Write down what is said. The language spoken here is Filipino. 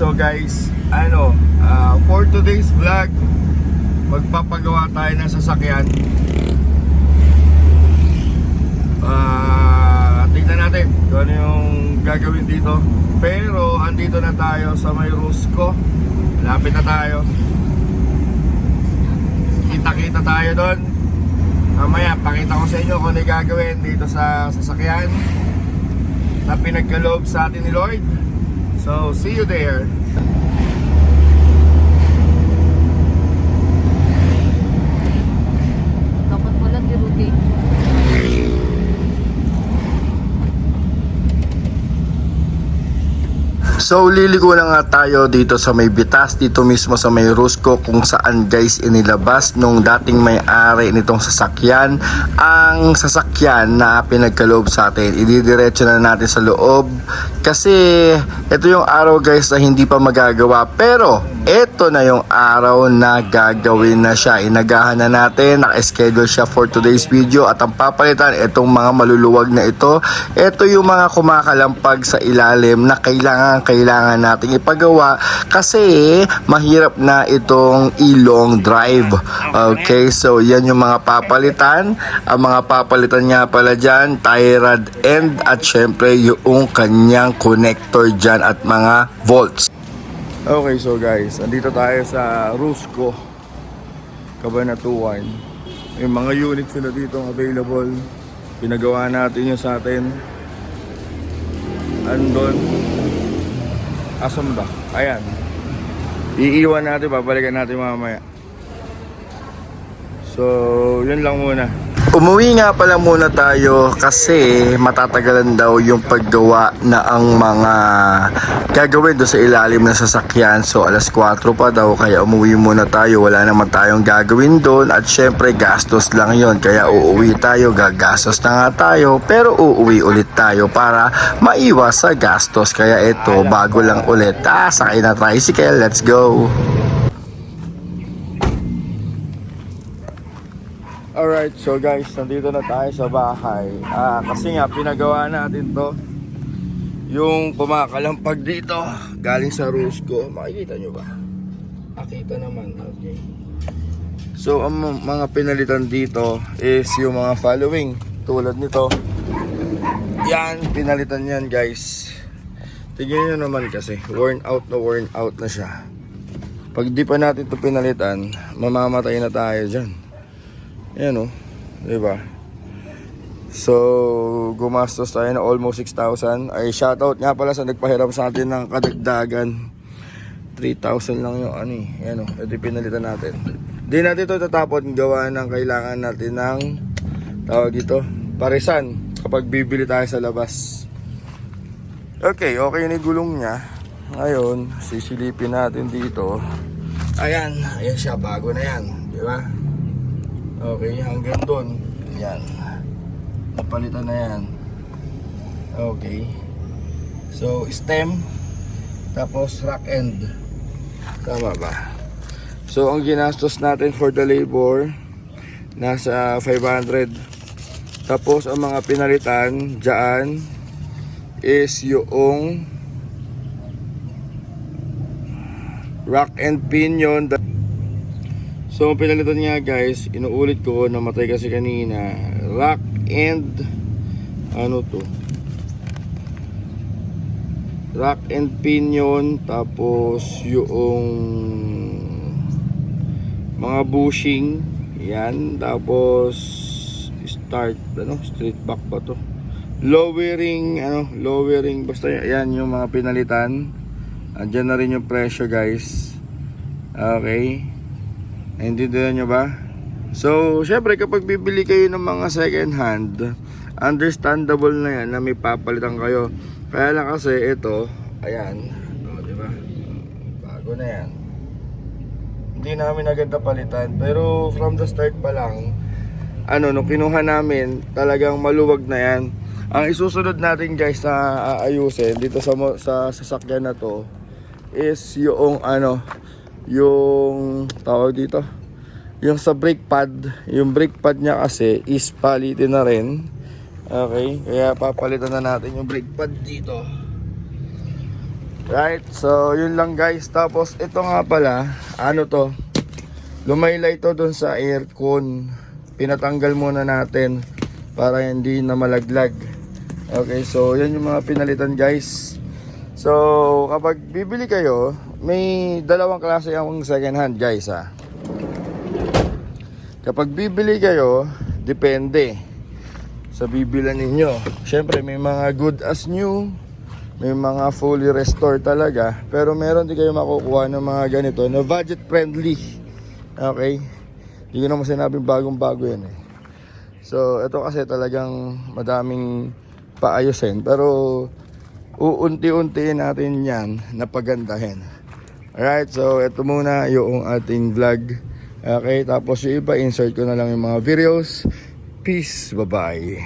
so guys, ano, ah, for today's vlog, magpapagawa tayo ng sasakyan. Ah, tingnan natin kung ano yung gagawin dito. Pero andito na tayo sa may Rusco. Lapit na tayo. Kita-kita tayo doon. Mamaya, pakita ko sa inyo kung ano gagawin dito sa sasakyan na pinagkaloob sa atin ni Lord. So, see you there. So liliko na nga tayo dito sa may Bitas dito mismo sa may Rusco kung saan guys inilabas nung dating may-ari nitong sasakyan. Ang sasakyan na pinagkaloob sa atin ididiretso na natin sa loob. Kasi ito yung araw guys na hindi pa magagawa. Pero ito na yung araw na gagawin na siya. Inagahan na natin naka-schedule siya for today's video. At ang papalitan itong mga maluluwag na ito ito yung mga kumakalampag sa ilalim na kailangan kailangan nating ipagawa kasi mahirap na itong ilong drive. Okay, so yan yung mga papalitan. Ang mga papalitan nga pala dyan, tie rod end at syempre yung kanyang connector dyan at mga volts. Okay, so guys, andito tayo sa Rusco, Cabanatuan. May mga units sila dito available. Pinagawa natin yung sa atin. Andon. Asan ba? Ayan. Iiwan natin, babalikan natin mamaya. So, yun lang muna. Umuwi nga pala muna tayo kasi matatagalan daw yung paggawa na ang mga gagawin doon sa ilalim ng sasakyan. So alas 4 pa daw kaya umuwi muna tayo. Wala naman tayong gagawin doon at syempre gastos lang yon Kaya uuwi tayo, gagastos na nga tayo pero uuwi ulit tayo para maiwas sa gastos. Kaya ito, bago lang ulit. Ah, sakay na tricycle, let's go! Alright, so guys, nandito na tayo sa bahay. Ah, kasi nga pinagawa natin 'to. Yung kumakalampag dito, galing sa Rusco. Makikita nyo ba? Makita naman, okay. So, ang mga- pinalitan dito is yung mga following. Tulad nito. Yan, pinalitan yan guys. Tingnan nyo naman kasi, worn out na worn out na siya. Pag di pa natin ito pinalitan, mamamatay na tayo dyan. Ayan o, di ba? So, gumastos tayo na almost 6,000. Ay, shoutout nga pala sa nagpahiram sa atin ng kadagdagan. 3,000 lang yung ano eh. Ayan o, ito pinalitan natin. Di natin ito tatapon gawa ng kailangan natin ng tawag dito, parisan kapag bibili tayo sa labas. Okay, okay na gulong niya. Ngayon, sisilipin natin dito. Ayan, ayan siya, bago na yan. Di ba? Okay, hanggang doon. Yan. Napalitan na yan. Okay. So, stem. Tapos, rack end. Tama ba? So, ang ginastos natin for the labor, nasa 500. Tapos, ang mga pinalitan dyan is yung rack and pinion. So, pinalitan nga guys, inuulit ko, namatay kasi kanina. Rack and, ano to? Rack and pinion, tapos yung mga bushing, yan, tapos start, ano, straight back pa to. Lowering, ano, lowering, basta yan yung mga pinalitan. Andyan na rin yung presyo guys. Okay. Naintindihan nyo ba? So, syempre kapag bibili kayo ng mga second hand, understandable na yan na may papalitan kayo. Kaya lang kasi ito, ayan, o, di ba? Bago na yan. Hindi namin agad napalitan, pero from the start pa lang, ano, nung kinuha namin, talagang maluwag na yan. Ang isusunod natin guys na aayusin dito sa sa sasakyan na to is yung ano, yung tawag dito, yung sa brake pad, yung brake pad niya kasi is palitin na rin. Okay, kaya papalitan na natin yung brake pad dito. Right, so yun lang guys. Tapos ito nga pala, ano to? Lumaylay to dun sa aircon. Pinatanggal muna natin para hindi na malaglag. Okay, so yan yung mga pinalitan guys. So, kapag bibili kayo, may dalawang klase akong second hand guys ha. Kapag bibili kayo, depende sa bibilan ninyo. Siyempre, may mga good as new, may mga fully restored talaga, pero meron din kayo makukuha ng mga ganito na budget friendly. Okay? Hindi ko naman sinabing bagong-bago yan eh. So, ito kasi talagang madaming paayusin, pero uunti-untiin natin yan na pagandahin. Alright, so ito muna yung ating vlog. Okay, tapos yung iba, insert ko na lang yung mga videos. Peace, bye-bye.